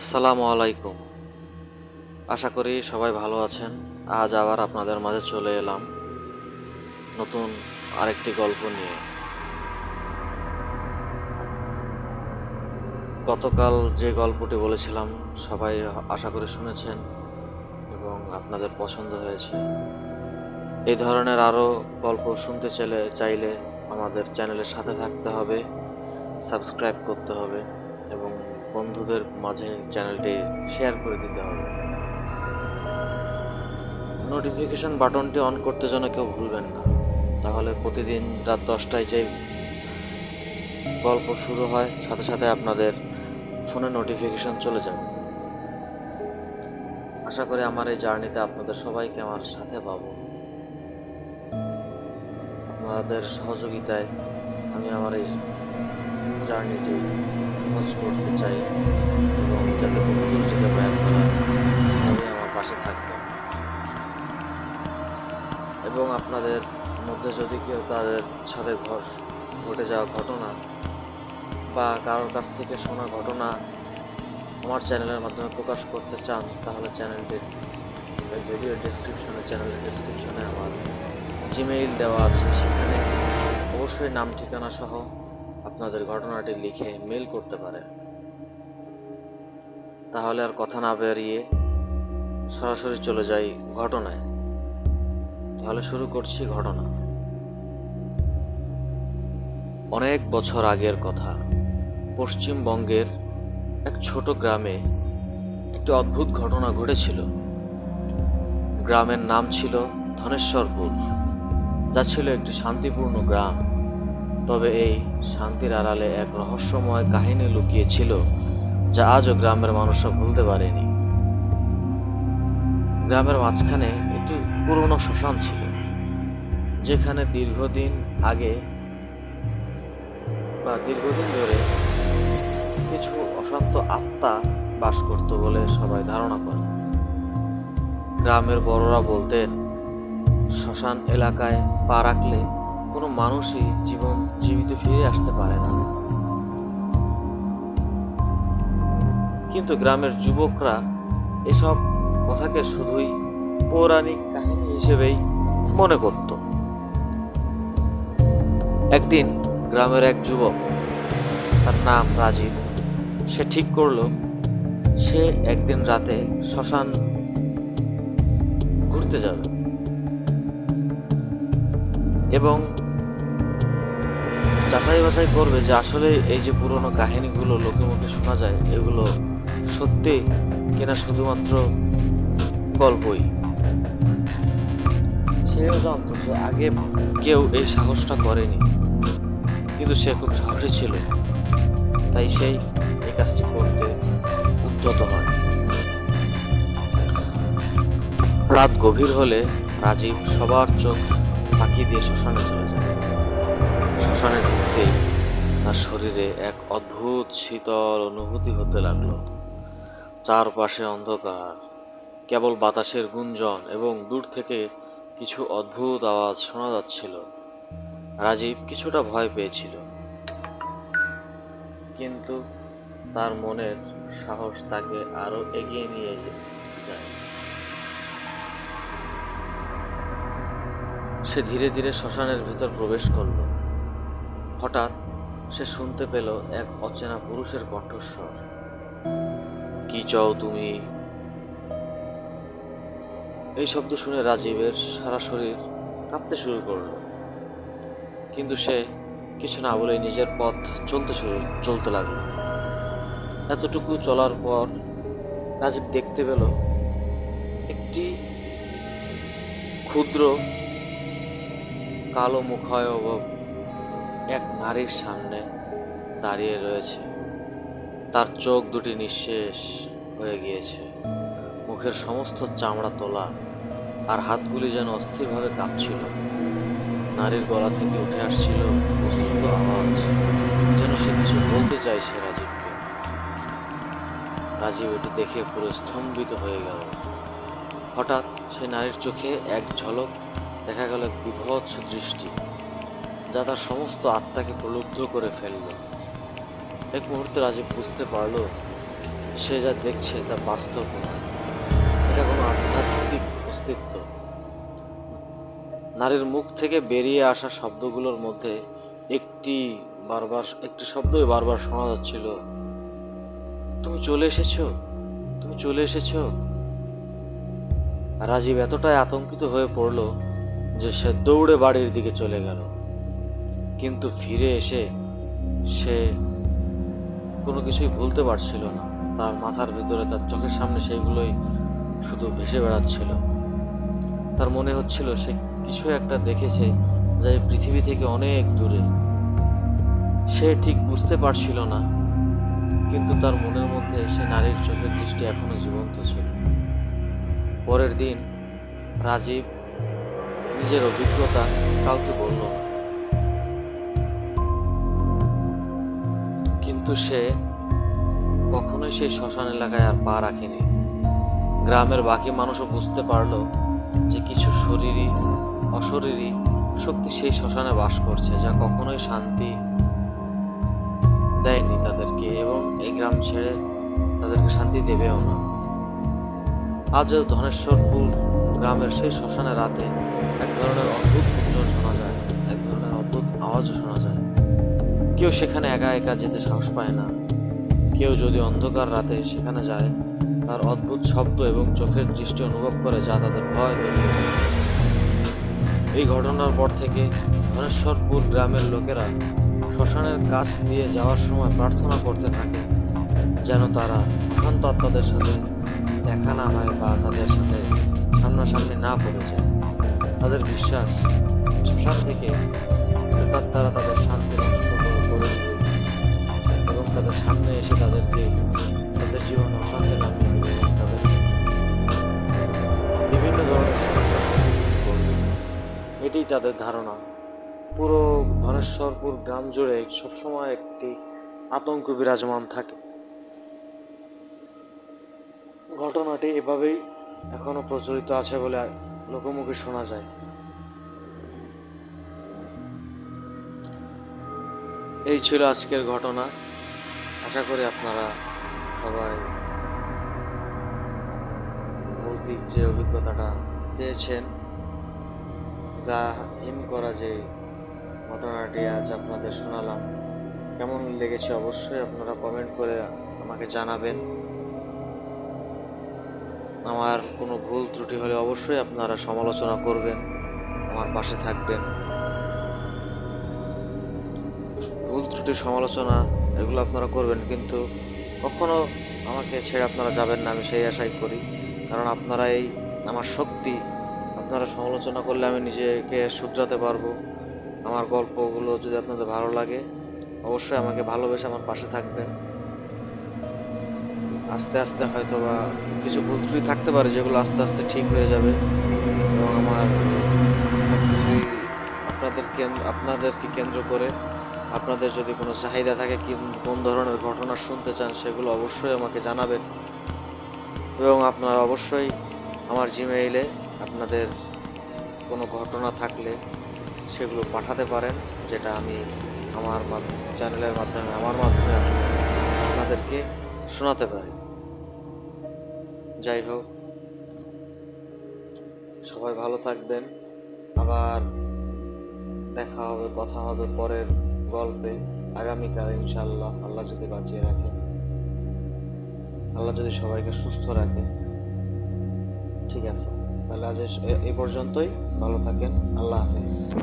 আসসালামু আলাইকুম। আশা করি সবাই ভালো আছেন। আজ আবার আপনাদের মাঝে চলে এলাম নতুন আরেকটি গল্প নিয়ে। গতকাল যে গল্পটি বলেছিলাম, সবাই আশা করি শুনেছেন এবং আপনাদের পছন্দ হয়েছে। এই ধরনের আরও গল্প শুনতে চাইলে চাইলে আমাদের চ্যানেলের সাথে থাকতে হবে, সাবস্ক্রাইব করতে হবে। বন্ধুদের মাঝে চ্যানেলটি শেয়ার করে দিতে হবে। নোটিফিকেশন বাটনটি অন করতে যেন কেউ ভুলবেন না। তাহলে প্রতিদিন রাত দশটায় যে গল্প শুরু হয়, সাথে সাথে আপনাদের ফোনে নোটিফিকেশন চলে যাবে। আশা করি আমার এই জার্নিতে আপনাদের সবাইকে আমার সাথে পাবো। আপনাদের সহযোগিতায় আমি আমার এই জার্নিটি সহজ করতে চাই এবং যাতে বহুদূর যেতে পারে, আপনারা এভাবে আমার পাশে থাকবেন। এবং আপনাদের মধ্যে যদি কেউ তাদের সাথে ঘটে যাওয়া ঘটনা বা কারোর কাছ থেকে শোনা ঘটনা আমার চ্যানেলের মাধ্যমে প্রকাশ করতে চান, তাহলে চ্যানেলটির ভিডিও ডিসক্রিপশনে চ্যানেলের ডিসক্রিপশনে আমার জিমেইল দেওয়া আছে, সেখানে অবশ্যই নাম, ঠিকানা সহ আপনাদের ঘটনাটি লিখে মেল করতে পারেন। তাহলে আর কথা না বেরিয়ে সরাসরি চলে যাই ঘটনায়। তাহলে শুরু করছি ঘটনা। অনেক বছর আগের কথা। পশ্চিমবঙ্গের এক ছোট গ্রামে একটি অদ্ভুত ঘটনা ঘটেছিল। গ্রামের নাম ছিল ধনেশ্বরপুর। যা ছিল একটি শান্তিপূর্ণ গ্রাম। তবে এই শান্তির আড়ালে এক রহস্যময় কাহিনী লুকিয়ে ছিল যা আজও গ্রামের মানুষরা ভুলতে পারেনি। গ্রামের মাঝখানে একটি পুরনো শ্মশান ছিল, যেখানে দীর্ঘদিন আগে বা দীর্ঘদিন ধরে কিছু অশান্ত আত্মা বাস করত বলে সবাই ধারণা করে। গ্রামের বড়রা বলতেন, শ্মশান এলাকায় পা রাখলে কোনো মানুষই জীবন, জীবিত ফিরে আসতে পারে না। কিন্তু গ্রামের যুবকরা এসব কথাকে শুধুই পৌরাণিক কাহিনী হিসেবেই মনে করত। একদিন গ্রামের এক যুবক, তার নাম রাজীব, সে ঠিক করল, সে একদিন রাতে শ্মশান ঘুরতে যাবে এবং যাচাই বাছাই করবে যে আসলে এই যে পুরনো কাহিনীগুলো লোকের মুখে শোনা যায়, এগুলো সত্যি কিনা শুধুমাত্র গল্পই? সেও জানতো যে আগে কেউ এই সাহসটা করেনি, কিন্তু সে খুব সাহসী ছিল। তাই সেই এই কাজটি করতে উদ্যত হয়। রাত গভীর হলে রাজীব সবার চোখ ফাঁকি দিয়ে শ্মশানে চলে যায়। শ্মশানে তার শরীরে এক অদ্ভুত শীতল অনুভূতি হতে লাগল। চারপাশে অন্ধকার, কেবল বাতাসের গুঞ্জন এবং দূর থেকে কিছু অদ্ভুত আওয়াজ শোনা যাচ্ছিল। রাজীব কিছুটা ভয় পেয়েছিল। কিন্তু তার মনের সাহস তাকে আরও এগিয়ে নিয়ে যায়। সে ধীরে ধীরে শ্মশানের ভেতর প্রবেশ করল। হঠাৎ সে শুনতে পেল এক অচেনা পুরুষের কণ্ঠস্বর। কি চাও তুমি? এই শব্দ শুনে রাজীবের সারা শরীর কাঁপতে শুরু করল। কিন্তু সে কিছু না বলে নিজের পথ চলতে শুরু, চলতে লাগল। এতটুকু চলার পর রাজীব দেখতে পেল একটি ক্ষুদ্র, কালো মুখায় এক নারীর সামনে দাঁড়িয়ে রয়েছে। তার চোখ দুটি নিঃশেষ হয়ে গিয়েছে। মুখের সমস্ত চামড়া তোলা আর হাতগুলি যেন অস্থিরভাবে কাঁপছিল। নারীর গলা থেকে উঠে আসছিল অশ্রুত আওয়াজ, যেন সে কিছু বলতে চাইছে রাজীবকে। রাজীব এটি দেখে পুরো স্তম্ভিত হয়ে গেল। হঠাৎ সে নারীর চোখে এক ঝলক দেখা গেল বিভৎস দৃষ্টি। যা তার সমস্ত আত্মাকে প্রলুব্ধ করে ফেলল। এক মুহূর্তে রাজীব বুঝতে পারল, সে যা দেখছে তা বাস্তব এটা কোনো আধ্যাত্মিক অস্তিত্ব। নারীর মুখ থেকে বেরিয়ে আসা শব্দগুলোর মধ্যে একটি বারবার, একটি শব্দই বারবার শোনা যাচ্ছিল। তুমি চলে এসেছ? তুমি চলে এসেছ? রাজীব এতটাই আতঙ্কিত হয়ে পড়ল যে সে দৌড়ে বাড়ির দিকে চলে গেল। কিন্তু ফিরে এসে সে কোনো কিছুই ভুলতে পারছিল না। তার মাথার ভিতরে, তার চোখের সামনে সেইগুলোই শুধু ভেসে বেড়াচ্ছিল। তার মনে হচ্ছিল সে কিছু একটা দেখেছে যা এই পৃথিবী থেকে অনেক দূরে। সে ঠিক বুঝতে পারছিল না, কিন্তু তার মনের মধ্যে সে নারীর চোখের দৃষ্টি এখনও জীবন্ত ছিল। পরের দিন রাজীব নিজের অভিজ্ঞতা কাউকে বলল না। কিন্তু সে কখনোই সেই শ্মশান এলাকায় আর পা রাখেনি। গ্রামের বাকি মানুষও বুঝতে পারল যে কিছু শরীরই অশরীরই শক্তি সেই শ্মশানে বাস করছে, যা কখনোই শান্তি দেয়নি তাদেরকে এবং এই গ্রাম ছেড়ে তাদেরকে শান্তি দেবেও না। আজও ধনেশ্বরপুর গ্রামের সেই শ্মশানে রাতে এক ধরনের অদ্ভুত গুঞ্জন শোনা যায়, এক ধরনের অদ্ভুত আওয়াজও শোনা যায়। কেউ সেখানে একা একা যেতে সাহস পায় না। কেউ যদি অন্ধকার রাতে সেখানে যায়, তার অদ্ভুত শব্দ এবং চোখের দৃষ্টি অনুভব করে যা তাদের ভয় ধরিয়ে এই ঘটনার পর থেকে ধনেশ্বরপুর গ্রামের লোকেরা শ্মশানের কাছ দিয়ে যাওয়ার সময় প্রার্থনা করতে থাকে, যেন তারা অশান্ত আত্মাদের সাথে দেখা না হয় বা তাদের সাথে সামনাসামনি না পড়ে যায়। তাদের বিশ্বাস, শ্মশান থেকে তারা তাদের শান্তি নষ্ট তাদের সামনে এসে তাদেরকে, তাদের জীবন অশান্তি তাদের বিভিন্ন ধরনের সমস্যার সম্মুখীন করবে। এটাই তাদের ধারণা। পুরো ধনেশ্বরপুর গ্রাম জুড়ে সবসময় একটি আতঙ্ক বিরাজমান থাকে। ঘটনাটি এভাবেই এখনও প্রচলিত আছে বলে লোকমুখে শোনা যায়। এই ছিল আজকের ঘটনা। আশা করি আপনারা সবাই ভৌতিক যে অভিজ্ঞতাটা পেয়েছেন, গা হিম করা যে ঘটনাটি আজ আপনাদের শোনালাম, কেমন লেগেছে অবশ্যই আপনারা কমেন্ট করে আমাকে জানাবেন। আমার কোনো ভুল ত্রুটি হলে অবশ্যই আপনারা সমালোচনা করবেন, আমার পাশে থাকবেন। ভুল ত্রুটি সমালোচনা এগুলো আপনারা করবেন, কিন্তু কখনো আমাকে ছেড়ে আপনারা যাবেন না, আমি সেই আশাই করি। কারণ আপনারা এই আমার শক্তি, আপনারা সমালোচনা করলে আমি নিজেকে শুধরাতে পারব। আমার গল্পগুলো যদি আপনাদের ভালো লাগে, অবশ্যই আমাকে ভালোবেসে আমার পাশে থাকবেন। আস্তে আস্তে হয়তো বা কিছু ভুল ত্রুটি থাকতে পারে, যেগুলো আস্তে আস্তে ঠিক হয়ে যাবে। এবং আমার আপনাদের কেন্দ্র আপনাদেরকে কেন্দ্র করে আপনাদের যদি কোনো চাহিদা থাকে, কি কোন ধরনের ঘটনা শুনতে চান সেগুলো অবশ্যই আমাকে জানাবেন। এবং আপনারা অবশ্যই আমার জিমেইলে আপনাদের কোনো ঘটনা থাকলে সেগুলো পাঠাতে পারেন, যেটা আমি আমার চ্যানেলের মাধ্যমে, আমার মাধ্যমে আপনাদেরকে শোনাতে পারি। যাই হোক, সবাই ভালো থাকবেন। আবার দেখা হবে, কথা হবে পরের গল্পে আগামীকাল ইনশাল্লাহ আল্লাহ যদি বাঁচিয়ে রাখে, আল্লাহ যদি সবাইকে সুস্থ রাখে, ঠিক আছে? তাহলে আজ এ- পর্যন্তই, ভালো থাকেন, আল্লাহ হাফেজ।